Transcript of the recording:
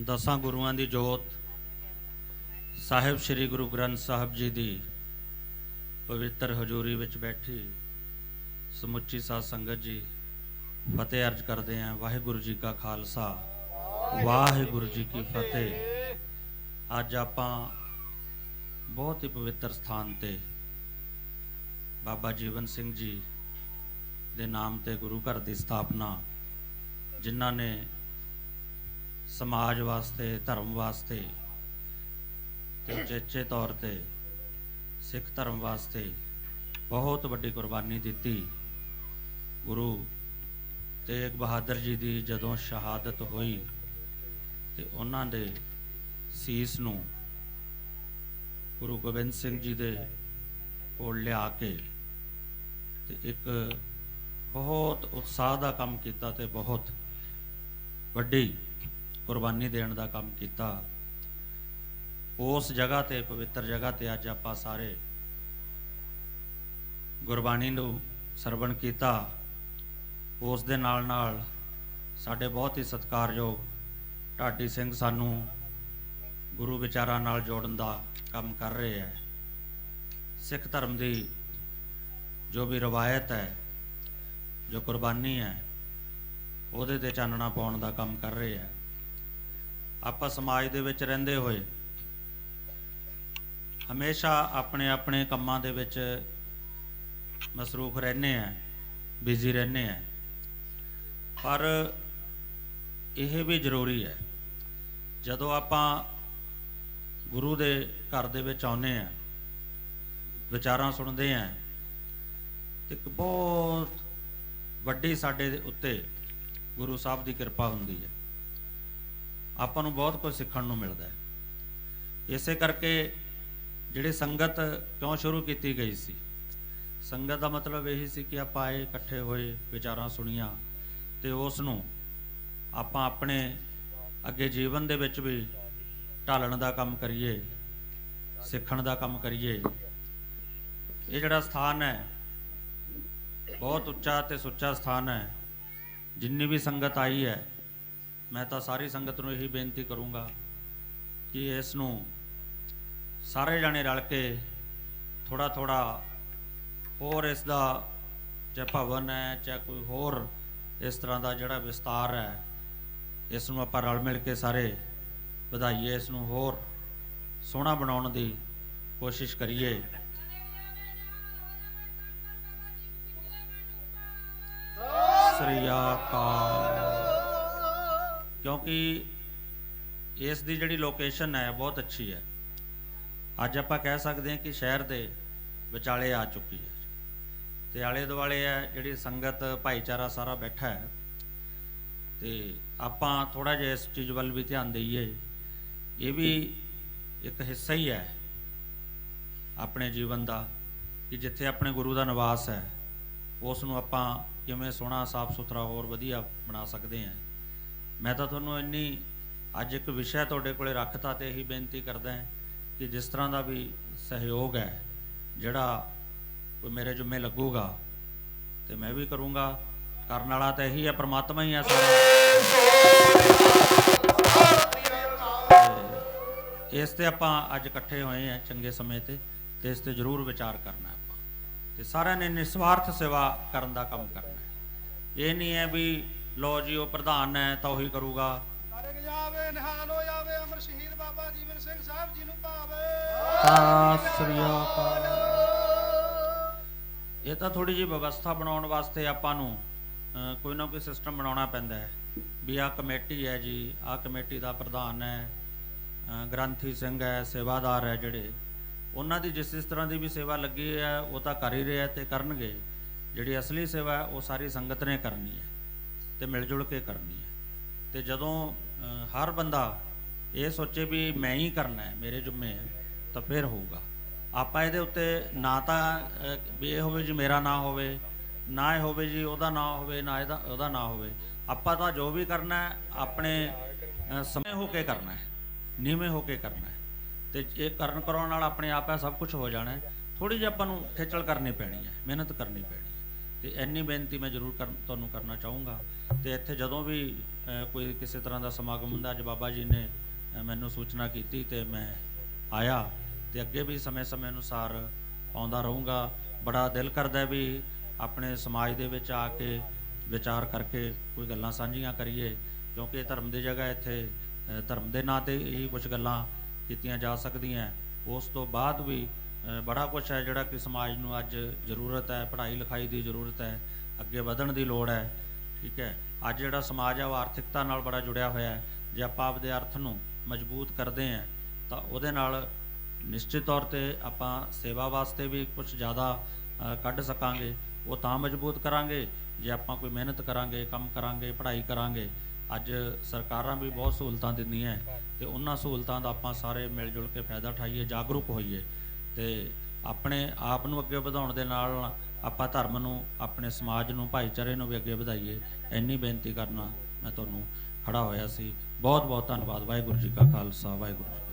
ਦਸਾਂ ਗੁਰੂਆਂ ਦੀ ਜੋਤ, ਸਾਹਿਬ ਸ੍ਰੀ ਗੁਰੂ ਗ੍ਰੰਥ ਸਾਹਿਬ ਜੀ ਦੀ ਪਵਿੱਤਰ ਹਜ਼ੂਰੀ ਵਿੱਚ ਬੈਠੀ ਸਮੁੱਚੀ ਸਾਧ ਸੰਗਤ ਜੀ, ਫਤਿਹ ਅਰਜ ਕਰਦੇ ਆਂ ਵਾਹਿਗੁਰੂ ਜੀ ਕਾ ਖਾਲਸਾ, ਵਾਹਿਗੁਰੂ ਜੀ ਕੀ ਫਤਿਹ। ਅੱਜ ਆਪਾਂ ਬਹੁਤ ਹੀ ਪਵਿੱਤਰ ਸਥਾਨ ਤੇ ਬਾਬਾ ਜੀਵਨ ਸਿੰਘ ਜੀ ਦੇ ਨਾਮ ਤੇ ਗੁਰੂ ਘਰ ਦੀ ਸਥਾਪਨਾ, ਜਿਨ੍ਹਾਂ ਨੇ ਸਮਾਜ ਵਾਸਤੇ, ਧਰਮ ਵਾਸਤੇ ਤੇ ਉਚੇਚੇ ਤੌਰ ਤੇ ਸਿੱਖ ਧਰਮ ਵਾਸਤੇ ਬਹੁਤ ਵੱਡੀ ਕੁਰਬਾਨੀ ਦਿੱਤੀ। ਗੁਰੂ ਤੇਗ ਬਹਾਦਰ ਜੀ ਦੀ ਜਦੋਂ ਸ਼ਹਾਦਤ ਹੋਈ ਤੇ ਉਹਨਾਂ ਦੇ ਸੀਸ ਨੂੰ ਗੁਰੂ ਗੋਬਿੰਦ ਸਿੰਘ ਜੀ ਦੇ ਕੋਲ ਲਿਆ ਕੇ ਤੇ ਇੱਕ ਬਹੁਤ ਉਤਸ਼ਾਹ ਦਾ ਕੰਮ ਕੀਤਾ ਤੇ ਬਹੁਤ ਵੱਡੀ ਕੁਰਬਾਨੀ ਦੇਣ ਦਾ ਕੰਮ ਕੀਤਾ। ਉਸ ਜਗ੍ਹਾ ਤੇ, ਪਵਿੱਤਰ ਜਗ੍ਹਾ ਤੇ ਅੱਜ ਆਪਾਂ ਸਾਰੇ ਗੁਰਬਾਣੀ ਨੂੰ ਸਰਵਣ ਕੀਤਾ। ਉਸ ਦੇ ਨਾਲ ਨਾਲ ਸਾਡੇ ਬਹੁਤ ਹੀ ਸਤਿਕਾਰਯੋਗ ਢਾਡੀ ਸਿੰਘ ਸਾਨੂੰ ਗੁਰੂ ਵਿਚਾਰਾਂ ਨਾਲ ਜੋੜਨ ਦਾ ਕੰਮ ਕਰ ਰਹੇ ਹੈ। ਸਿੱਖ ਧਰਮ ਦੀ ਜੋ ਵੀ ਰਵਾਇਤ ਹੈ, ਜੋ ਕੁਰਬਾਨੀ ਹੈ, ਉਹਦੇ ਤੇ ਚਾਨਣਾ ਪਾਉਣ ਦਾ ਕੰਮ ਕਰ ਰਹੇ ਹੈ। ਆਪਾਂ ਸਮਾਜ ਦੇ ਵਿੱਚ ਰਹਿੰਦੇ ਹੋਏ ਹਮੇਸ਼ਾ ਆਪਣੇ ਆਪਣੇ ਕੰਮਾਂ ਦੇ ਵਿੱਚ ਮਸਰੂਫ ਰਹਿੰਦੇ ਆ ਬਿਜ਼ੀ ਰਹਿੰਦੇ ਆ ਪਰ ਇਹ ਵੀ ਜ਼ਰੂਰੀ ਹੈ, ਜਦੋਂ ਆਪਾਂ ਗੁਰੂ ਦੇ ਘਰ ਦੇ ਵਿੱਚ ਆਉਨੇ ਆ ਵਿਚਾਰਾਂ ਸੁਣਦੇ ਆ ਤੇ ਇੱਕ ਬਹੁਤ ਵੱਡੀ ਸਾਡੇ ਦੇ ਉੱਤੇ ਗੁਰੂ ਸਾਹਿਬ ਦੀ ਕਿਰਪਾ ਹੁੰਦੀ ਹੈ। ਆਪਾਂ ਨੂੰ ਬਹੁਤ ਕੁਝ ਸਿੱਖਣ ਨੂੰ ਮਿਲਦਾ ਹੈ। ਇਸੇ ਕਰਕੇ ਜਿਹੜੀ ਸੰਗਤ ਕਿਉਂ ਸ਼ੁਰੂ ਕੀਤੀ ਗਈ ਸੀ? ਸੰਗਤ ਦਾ ਮਤਲਬ ਇਹੀ ਸੀ ਕਿ ਆਪਾਂ ਆਏ, ਇਕੱਠੇ ਹੋਏ, ਵਿਚਾਰਾਂ ਸੁਣੀਆਂ ਤੇ ਉਸ ਨੂੰ ਆਪਾਂ ਆਪਣੇ ਅੱਗੇ ਜੀਵਨ ਦੇ ਵਿੱਚ ਵੀ ਢਾਲਣ ਦਾ ਕੰਮ ਕਰੀਏ, ਸਿੱਖਣ ਦਾ ਕੰਮ ਕਰੀਏ। ਇਹ ਜਿਹੜਾ ਸਥਾਨ ਹੈ, ਬਹੁਤ ਉੱਚਾ ਤੇ ਸੁੱਚਾ ਸਥਾਨ ਹੈ। ਜਿੰਨੀ ਵੀ ਸੰਗਤ ਆਈ ਹੈ ਮੈਂ ਤਾਂ ਸਾਰੀ ਸੰਗਤ ਨੂੰ ਇਹੀ ਬੇਨਤੀ ਕਰੂੰਗਾ ਕਿ ਇਸ ਨੂੰ ਸਾਰੇ ਜਾਣੇ ਰਲ ਕੇ ਥੋੜਾ ਥੋੜਾ ਹੋਰ ਇਸ ਦਾ ਚਾਹੇ ਭਵਨ ਹੈ, ਚਾਹੇ ਕੋਈ ਹੋਰ ਇਸ ਤਰ੍ਹਾਂ ਦਾ ਜਿਹੜਾ ਵਿਸਤਾਰ ਹੈ, ਇਸ ਨੂੰ ਆਪਾਂ ਰਲ ਮਿਲ ਕੇ ਸਾਰੇ ਵਧਾਈਏ, ਇਸ ਨੂੰ ਹੋਰ ਸੋਹਣਾ ਬਣਾਉਣ ਦੀ ਕੋਸ਼ਿਸ਼ ਕਰੀਏ। ਸ੍ਰੀ ਅਕਾਲ। ਕਿਉਂਕਿ ਇਸ ਦੀ ਜਿਹੜੀ ਲੋਕੇਸ਼ਨ ਹੈ, ਬਹੁਤ ਅੱਛੀ ਹੈ। ਅੱਜ ਆਪਾਂ ਕਹਿ ਸਕਦੇ ਹਾਂ ਕਿ ਸ਼ਹਿਰ ਦੇ ਵਿਚਾਲੇ ਆ ਚੁੱਕੀ ਹੈ। ਤੇ ਆਲੇ ਦੁਆਲੇ ਹੈ, ਜਿਹੜੀ ਸੰਗਤ, ਭਾਈਚਾਰਾ ਸਾਰਾ ਬੈਠਾ ਹੈ। ਤੇ ਆਪਾਂ ਥੋੜਾ ਜਿਹਾ ਇਸ ਚੀਜ਼ ਵੱਲ ਵੀ ਧਿਆਨ ਦਈਏ। ਇਹ ਵੀ ਇੱਕ ਹਿੱਸਾ ਹੀ ਹੈ ਆਪਣੇ ਜੀਵਨ ਦਾ, ਕਿ ਜਿੱਥੇ ਆਪਣੇ ਗੁਰੂ ਦਾ ਨਿਵਾਸ ਹੈ, ਉਸ ਨੂੰ ਆਪਾਂ ਕਿਵੇਂ ਸੋਹਣਾ ਸਾਫ਼ ਸੁਥਰਾ ਹੋਰ ਵਧੀਆ ਬਣਾ ਸਕਦੇ ਹਾਂ। ਮੈਂ ਤਾਂ ਤੁਹਾਨੂੰ ਇੰਨੀ ਅੱਜ ਇੱਕ ਵਿਸ਼ਾ ਤੁਹਾਡੇ ਕੋਲੇ ਰੱਖਤਾ ਤੇ ਇਹੀ ਬੇਨਤੀ ਕਰਦਾ ਹਾਂ ਕਿ ਜਿਸ ਤਰ੍ਹਾਂ ਦਾ ਵੀ ਸਹਿਯੋਗ ਹੈ, ਜਿਹੜਾ ਕੋਈ ਮੇਰੇ ਜੁਮੇ ਲੱਗੂਗਾ, ਤੇ ਮੈਂ ਵੀ ਕਰੂੰਗਾ। ਕਰਨ ਵਾਲਾ ਤਾਂ ਇਹੀ ਹੈ, ਪ੍ਰਮਾਤਮਾ ਹੀ ਹੈ ਸਾਰਾ। ਇਸ ਤੇ ਆਪਾਂ ਅੱਜ ਇਕੱਠੇ ਹੋਏ ਆ ਚੰਗੇ ਸਮੇਂ ਤੇ ਤੇ ਇਸ ਤੇ ਜ਼ਰੂਰ ਵਿਚਾਰ ਕਰਨਾ ਆਪਾਂ। ਤੇ ਸਾਰਿਆਂ ਨੇ ਨਿਸਵਾਰਥ ਸੇਵਾ ਕਰਨ ਦਾ ਕੰਮ ਕਰਨਾ ਇਹ ਨਹੀਂ ਹੈ ਵੀ ਲੋ ਜੀ ਉਹ ਪ੍ਰਧਾਨ ਹੈ ਤਾਂ ਉਹੀ ਕਰੂਗਾ। ਨਰਕ ਜਾਵੇ ਨਿਹਾਲ ਹੋ ਜਾਵੇ ਅਮਰ ਸ਼ਹੀਦ ਬਾਬਾ ਜੀਵਨ ਸਿੰਘ ਸਾਹਿਬ ਜੀ ਨੂੰ ਭਾਵੇ ਸਤਿ ਸ੍ਰੀ ਅਕਾਲ। ਇਹ ਤਾਂ ਥੋੜੀ ਜਿਹੀ ਵਿਵਸਥਾ ਬਣਾਉਣ ਵਾਸਤੇ ਆਪਾਂ ਨੂੰ ਕੋਈ ਨਾ ਕੋਈ ਸਿਸਟਮ ਬਣਾਉਣਾ ਪੈਂਦਾ ਹੈ। ਵੀ ਆਹ ਕਮੇਟੀ ਹੈ ਜੀ ਆਹ ਕਮੇਟੀ ਦਾ ਪ੍ਰਧਾਨ ਹੈ ਗ੍ਰੰਥੀ ਸਿੰਘ ਹੈ ਸੇਵਾਦਾਰ ਹੈ ਜਿਹੜੇ। ਉਹਨਾਂ ਦੀ ਜਿਸ ਜਿਸ ਤਰ੍ਹਾਂ ਦੀ ਵੀ ਸੇਵਾ ਲੱਗੀ ਹੈ ਉਹ ਤਾਂ ਕਰ ਹੀ ਰਹੇ ਤੇ ਕਰਨਗੇ। ਜਿਹੜੀ ਅਸਲੀ ਸੇਵਾ ਹੈ ਉਹ ਸਾਰੀ ਸੰਗਤ ਨੇ ਕਰਨੀ ਹੈ। ਤੇ ਮਿਲ ਜੁਲ ਕੇ ਕਰਨੀ ਹੈ। ਤੇ ਜਦੋਂ ਹਰ ਬੰਦਾ ਇਹ ਸੋਚੇ ਵੀ ਮੈਂ ਹੀ ਕਰਨਾ ਹੈ, ਮੇਰੇ ਜੁਮੇ ਹੈ, ਤਾਂ ਫਿਰ ਹੋਊਗਾ। ਆਪਾਂ ਇਹਦੇ ਉੱਤੇ ਨਾ ਤਾਂ ਵੀ ਇਹ ਹੋਵੇ ਜੀ ਮੇਰਾ ਨਾਂ ਹੋਵੇ, ਨਾ ਇਹ ਹੋਵੇ ਜੀ ਉਹਦਾ ਨਾਂ ਹੋਵੇ, ਨਾ ਇਹਦਾ, ਉਹਦਾ ਨਾਂ ਹੋਵੇ। ਆਪਾਂ ਤਾਂ ਜੋ ਵੀ ਕਰਨਾ ਹੈ, ਆਪਣੇ ਸਮੇਂ ਹੋ ਕੇ ਕਰਨਾ ਹੈ, ਨੀਵੇਂ ਹੋ ਕੇ ਕਰਨਾ ਹੈ। ਤੇ ਇਹ ਕਰਨ ਕਰਾਉਣ ਨਾਲ ਆਪਣੇ ਆਪ ਹੈ ਸਭ ਕੁਝ ਹੋ ਜਾਣਾ ਹੈ ਥੋੜੀ ਜਿਹੀ ਆਪਾਂ ਨੂੰ ਖੇਚਲ ਕਰਨੀ ਪੈਣੀ ਹੈ, ਮਿਹਨਤ ਕਰਨੀ ਪੈਣੀ ਤੇ ਇੰਨੀ ਬੇਨਤੀ ਮੈਂ ਜ਼ਰੂਰ ਕਰ ਤੁਹਾਨੂੰ ਕਰਨਾ ਚਾਹੂੰਗਾ। ਤੇ ਇੱਥੇ ਜਦੋਂ ਵੀ ਕੋਈ ਕਿਸੇ ਤਰ੍ਹਾਂ ਦਾ ਸਮਾਗਮ ਹੁੰਦਾ, ਅੱਜ ਬਾਬਾ ਜੀ ਨੇ ਮੈਨੂੰ ਸੂਚਨਾ ਕੀਤੀ ਤੇ ਮੈਂ ਆਇਆ। ਤੇ ਅੱਗੇ ਵੀ ਸਮੇਂ-ਸਮੇਂ ਅਨੁਸਾਰ ਆਉਂਦਾ ਰਹੂੰਗਾ। ਬੜਾ ਦਿਲ ਕਰਦਾ ਵੀ ਆਪਣੇ ਸਮਾਜ ਦੇ ਵਿੱਚ ਆ ਕੇ ਵਿਚਾਰ ਕਰਕੇ ਕੋਈ ਗੱਲਾਂ ਸਾਂਝੀਆਂ ਕਰੀਏ, ਕਿਉਂਕਿ ਇਹ ਧਰਮ ਦੀ ਜਗ੍ਹਾ ਇੱਥੇ ਧਰਮ ਦੇ ਨਾਂ ਤੇ ਹੀ ਕੁਝ ਗੱਲਾਂ ਕੀਤੀਆਂ ਜਾ ਸਕਦੀਆਂ। ਉਸ ਤੋਂ ਬਾਅਦ ਵੀ ਬੜਾ ਕੁਝ ਹੈ ਜਿਹੜਾ ਕਿ ਸਮਾਜ ਨੂੰ ਅੱਜ ਜ਼ਰੂਰਤ ਹੈ, ਪੜ੍ਹਾਈ ਲਿਖਾਈ ਦੀ ਜ਼ਰੂਰਤ ਹੈ, ਅੱਗੇ ਵਧਣ ਦੀ ਲੋੜ ਹੈ, ਠੀਕ ਹੈ। ਅੱਜ ਜਿਹੜਾ ਸਮਾਜ ਹੈ ਉਹ ਆਰਥਿਕਤਾ ਨਾਲ ਬੜਾ ਜੁੜਿਆ ਹੋਇਆ ਹੈ। ਜੇ ਆਪਾਂ ਆਪਦੇ ਅਰਥ ਨੂੰ ਮਜ਼ਬੂਤ ਕਰਦੇ ਹਾਂ, ਤਾਂ ਉਹਦੇ ਨਾਲ ਨਿਸ਼ਚਿਤ ਤੌਰ ਤੇ ਆਪਾਂ ਸੇਵਾ ਵਾਸਤੇ ਵੀ ਕੁਝ ਜ਼ਿਆਦਾ ਕੱਢ ਸਕਾਂਗੇ, ਉਹ ਤਾਂ ਮਜ਼ਬੂਤ ਕਰਾਂਗੇ। ਜੇ ਆਪਾਂ ਕੋਈ ਮਿਹਨਤ ਕਰਾਂਗੇ, ਕੰਮ ਕਰਾਂਗੇ, ਪੜ੍ਹਾਈ ਕਰਾਂਗੇ, ਅੱਜ ਸਰਕਾਰਾਂ ਵੀ ਬਹੁਤ ਸਹੂਲਤਾਂ ਦਿੰਦੀਆਂ ਹੈ ਤੇ ਉਹਨਾਂ ਸਹੂਲਤਾਂ ਦਾ ਆਪਾਂ ਸਾਰੇ ਮਿਲ ਜੁਲ ਕੇ ਫਾਇਦਾ ਉਠਾਈਏ, ਜਾਗਰੂਕ ਹੋਈਏ। ਤੇ ਆਪਣੇ ਆਪ ਨੂੰ ਅੱਗੇ ਵਧਾਉਣ ਦੇ ਨਾਲ ਆਪਾਂ ਧਰਮ ਨੂੰ, ਆਪਣੇ ਸਮਾਜ ਨੂੰ, ਭਾਈਚਾਰੇ ਨੂੰ ਵੀ ਅੱਗੇ ਵਧਾਈਏ, ਇੰਨੀ ਬੇਨਤੀ ਕਰਨਾ ਮੈਂ ਤੁਹਾਨੂੰ ਖੜਾ ਹੋਇਆ ਸੀ। ਬਹੁਤ ਬਹੁਤ ਧੰਨਵਾਦ। ਵਾਹਿਗੁਰੂ ਜੀ ਕਾ ਖਾਲਸਾ, ਵਾਹਿਗੁਰੂ ਜੀ